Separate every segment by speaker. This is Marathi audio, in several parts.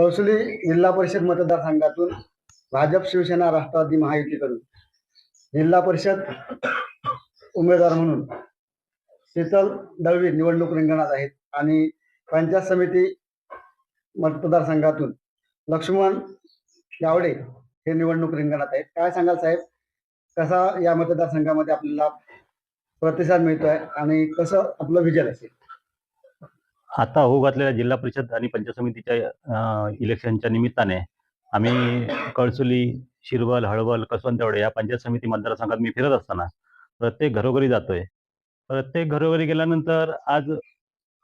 Speaker 1: कौसली जिल्हा परिषद मतदारसंघातून भाजप शिवसेना राष्ट्रवादी महायुतीकडून जिल्हा परिषद उमेदवार म्हणून शीतल दळवी निवडणूक रिंगणात आहेत आणि पंचायत समिती मतदारसंघातून लक्ष्मण गावडे हे निवडणूक रिंगणात आहेत. काय सांगाल साहेब? कसा या मतदारसंघामध्ये आपल्याला प्रतिसाद मिळतोय आणि कसं आपलं विजय असेल?
Speaker 2: आता होऊ घातलेल्या जिल्हा परिषद आणि पंचायत समितीच्या इलेक्शनच्या निमित्ताने आम्ही कळसुली शिरवल हळवल कसवंतवडे या पंचायत समिती मतदारसंघात मी फिरत असताना प्रत्येक घरोघरी जातोय. प्रत्येक घरोघरी गेल्यानंतर आज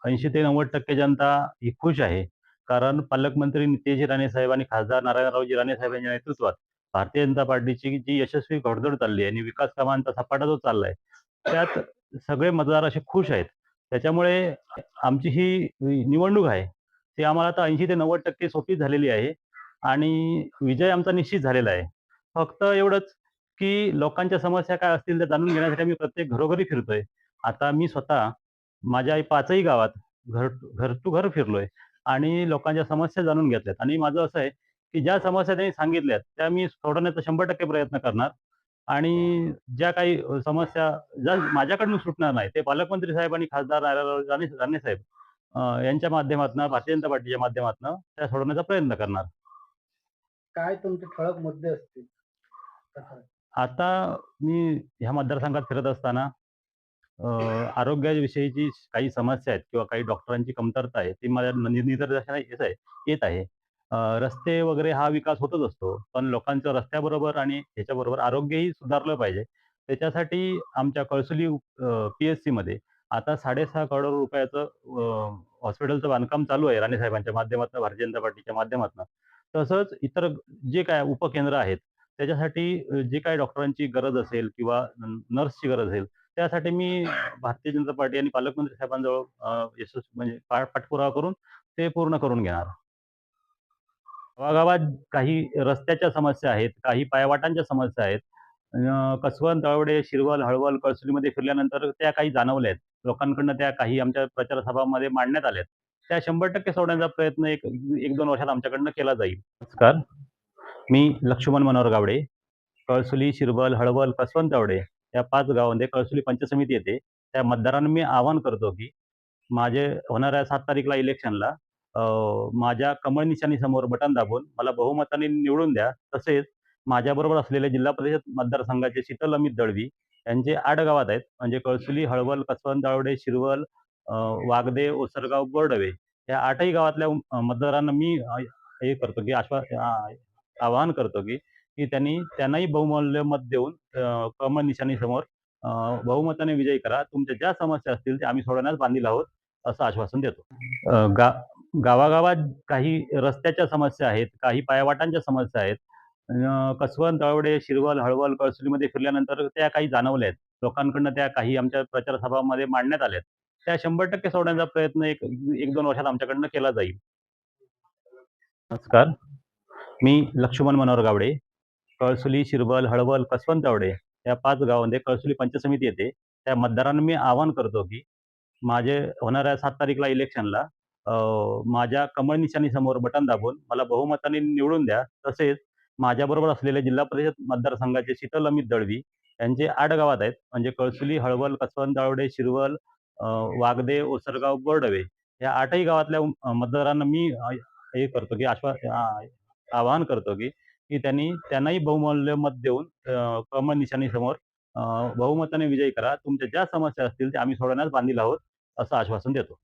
Speaker 2: ऐंशी ते नव्वद टक्के जनता ही खुश आहे. कारण पालकमंत्री नितेश राणे साहेब आणि खासदार नारायणरावजी राणे साहेब यांच्या नेतृत्वात भारतीय जनता पार्टीची जी यशस्वी घोडदौड चालली आहे आणि विकास कामांचा सपाटा जो चाललाय त्यात सगळे मतदार असे खुश आहेत. त्याच्यामुळे आमची ही निवडणूक आहे ती आम्हाला आता ऐंशी ते नव्वद टक्के सोपी झालेली आहे आणि विजय आमचा निश्चित झालेला आहे. फक्त एवढंच की लोकांच्या समस्या काय असतील त्या जाणून घेण्यासाठी आम्ही प्रत्येक घरोघरी फिरतोय. आता मी स्वतः माझ्या पाचही गावात घर घर टू घर फिरलोय आणि लोकांच्या समस्या जाणून घेतल्यात. आणि माझं असं आहे की ज्या समस्या त्यांनी सांगितल्यात त्या मी सोडवण्याचा शंभर टक्के प्रयत्न करणार. आणि ज्या काही समस्या ज्या माझ्याकडून सुटणार नाही ते पालकमंत्री साहेब आणि खासदार राणे राणे साहेब यांच्या माध्यमातून भारतीय जनता पार्टीच्या माध्यमातून त्या सोडवण्याचा प्रयत्न करणार.
Speaker 1: काय तुमचे ठळक मुद्दे असतील?
Speaker 2: आता मी ह्या मतदारसंघात फिरत असताना आरोग्याविषयीची काही समस्या आहेत किंवा काही डॉक्टरांची कमतरता आहे ती माझ्या निदर्शनास येत आहे येत आहे. अ, रस्ते वगैरे हा विकास होतच असतो. पण लोकांचं रस्त्याबरोबर आणि ह्याच्याबरोबर आरोग्यही सुधारलं पाहिजे. त्याच्यासाठी आमच्या कळसुली पी एसमध्ये आता साडेसहा करोड रुपयाचं हॉस्पिटलचं बांधकाम चालू आहे राणे साहेबांच्या माध्यमातून भारतीय जनता पार्टीच्या माध्यमातून. तसंच इतर जे काय उपकेंद्र आहेत त्याच्यासाठी जे काही डॉक्टरांची गरज असेल किंवा नर्सची गरज असेल त्यासाठी मी भारतीय जनता पार्टी आणि पालकमंत्री साहेबांजवळ यशस्वी म्हणजे पाठपुरावा करून ते पूर्ण करून घेणार. गावागावात काही रस्त्याच्या समस्या आहेत काही पायवाटांच्या समस्या आहेत. अं, तळवडे शिरवल हळवल कळसुलीमध्ये फिरल्यानंतर त्या काही जाणवल्या आहेत. लोकांकडनं त्या काही आमच्या प्रचार सभामध्ये मांडण्यात आल्यात त्या शंभर टक्के सोडण्याचा प्रयत्न एक एक दोन वर्षात आमच्याकडनं केला जाईल. नमस्कार. मी लक्ष्मण मनोहर गावडे. कळसुली शिरवल हळवल कसवंत तळवडे या पाच गावांमध्ये कळसुली पंचायत समिती येते. त्या मतदारांना मी आवाहन करतो की माझे होणाऱ्या सात तारीखला इलेक्शनला माझ्या कमळ निशाणीसमोर बटन दाबून मला बहुमताने निवडून द्या. तसेच माझ्याबरोबर असलेले जिल्हा परिषद मतदारसंघाचे शीतल अमित दळवी यांचे आठ गावात आहेत. म्हणजे कळसुली हळवल कसवन दावडे शिरवल वागदे ओसरगाव बोर्डवे या आठही गावातल्या मतदारांना मी हे करतो की आश्वा आवाहन करतो की की त्यांनी त्यांनाही बहुमूल्य मत देऊन कमळ निशाणीसमोर बहुमताने विजयी करा. तुमच्या ज्या समस्या असतील त्या आम्ही सोडवण्यास बांधील आहोत असं आश्वासन देतो. गा गावागावात काही रस्त्याच्या समस्या आहेत काही पायवाटांच्या समस्या आहेत. अं, कसवंत तळवडे शिरवल हळवल कळसुलीमध्ये फिरल्यानंतर त्या काही जाणवल्या आहेत. लोकांकडनं त्या काही आमच्या प्रचार सभामध्ये मांडण्यात आल्यात त्या शंभर टक्के सोडण्याचा प्रयत्न एक एक दोन वर्षात आमच्याकडनं केला जाईल. नमस्कार. मी लक्ष्मण मनोहर गावडे. कळसुली शिरवल हळवल कसवंत तळवडे या पाच गावांमध्ये कळसुली पंचायत समिती येते. त्या मतदारांना मी आवाहन करतो की माझे होणाऱ्या सात तारीखला इलेक्शनला माझ्या कमळ निशाणी समोर बटन दाबून मला बहुमताने निवडून द्या. तसेच माझ्याबरोबर असलेले जिल्हा परिषद मतदारसंघाचे शीतल अमित दळवी यांचे आठ गावात आहेत. म्हणजे कळसुली हळवल कसवन दावडे शिरवल वागदे ओसरगाव बोर्डवे या आठही गावातल्या मतदारांना मी हे करतो की आश्वा आवाहन करतो की की त्यांनी त्यांनाही बहुमूल्य मत देऊन कमळ निशाणी समोर बहुमताने विजयी करा. तुमच्या ज्या समस्या असतील त्या आम्ही सोडवण्यास बांधील आहोत असं आश्वासन देतो.